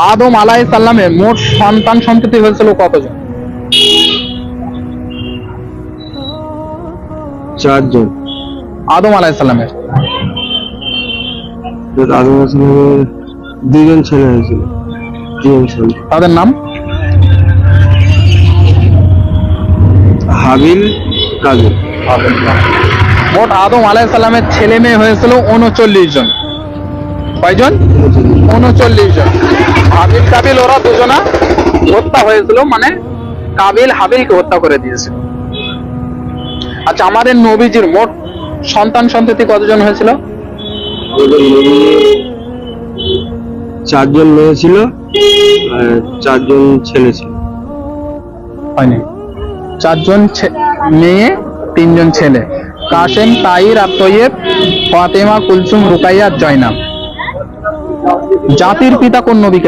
আদম আলাই সাল্লামের মোট সন্তান সন্ততি হয়েছিল কতজন? চারজন। আদম আলাই সাল্লামের আদম দুজন ছেলে হয়েছিল। দুজন ছেলে। তাদের নাম? হাবিল মোট আদম আলাই সাল্লামের ছেলে মেয়ে হয়েছিল উনচল্লিশ জন। কয়জন? উনচল্লিশ জন। ওরা দুজনা হত্যা হয়েছিল মানে কাবিল হাবিলকে হত্যা করে দিয়েছিল। আচ্ছা আমাদের নবীজির মোট সন্তান সন্ততি কতজন হয়েছিল? চারজন মেয়ে ছিল চারজন ছেলে ছিল। হয়নি। চারজন মেয়ে তিনজন ছেলে। কাসেম তাইর আর তৈয়ব ফাতেমা কুলসুম রুকাইয়া জয়নাব। জাতির পিতা কোন নবীকে